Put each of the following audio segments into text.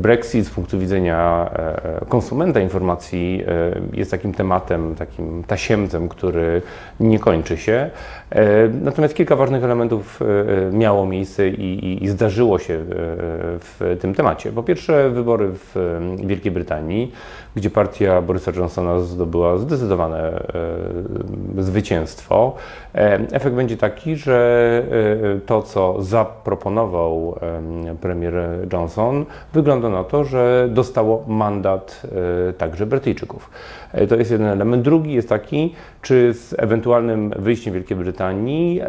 Brexit z punktu widzenia e, konsumenta informacji e, jest takim tematem, takim tasiemcem, który nie kończy się. E, Natomiast kilka ważnych elementów e, miało miejsce i, i, zdarzyło się e, w tym temacie. Po pierwsze, wybory w e, Wielkiej Brytanii, gdzie partia Borysa Johnsona zdobyła zdecydowane e, zwycięstwo. E, Efekt będzie taki, że e, to, co zaproponował em, premier Johnson, wygląda na to, że dostało mandat e, także Brytyjczyków. E, To jest jeden element. Drugi jest taki, czy z ewentualnym wyjściem Wielkiej Brytanii,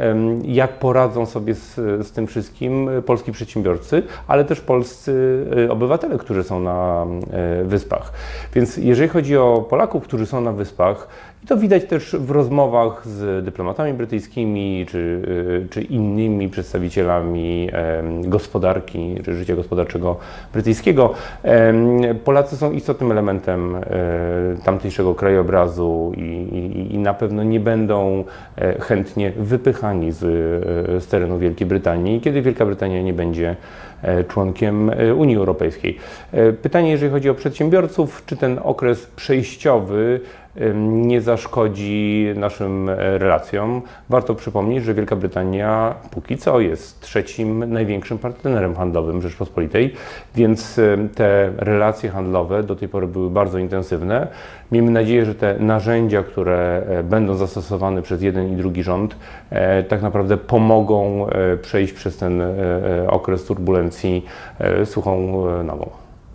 jak poradzą sobie z, z tym wszystkim polski przedsiębiorcy, ale też polscy e, obywatele, którzy są na e, wyspach. Więc jeżeli chodzi o Polaków, którzy są na wyspach, i to widać też w rozmowach z dyplomatami brytyjskimi czy, czy innymi przedstawicielami gospodarki czy życia gospodarczego brytyjskiego. Polacy są istotnym elementem e, tamtejszego krajobrazu i, i, i na pewno nie będą e, chętnie wypychani z, e, z terenu Wielkiej Brytanii, kiedy Wielka Brytania nie będzie członkiem Unii Europejskiej. Pytanie, jeżeli chodzi o przedsiębiorców, czy ten okres przejściowy nie zaszkodzi naszym e, relacjom. Warto przypomnieć, że Wielka Brytania póki co jest trzecim największym partnerem handlowym Rzeczpospolitej, więc te relacje handlowe do tej pory były bardzo intensywne. Miejmy nadzieję, że te narzędzia, które e, będą zastosowane przez jeden i drugi rząd, e, tak naprawdę pomogą przejść przez ten okres turbulencji suchą nogą.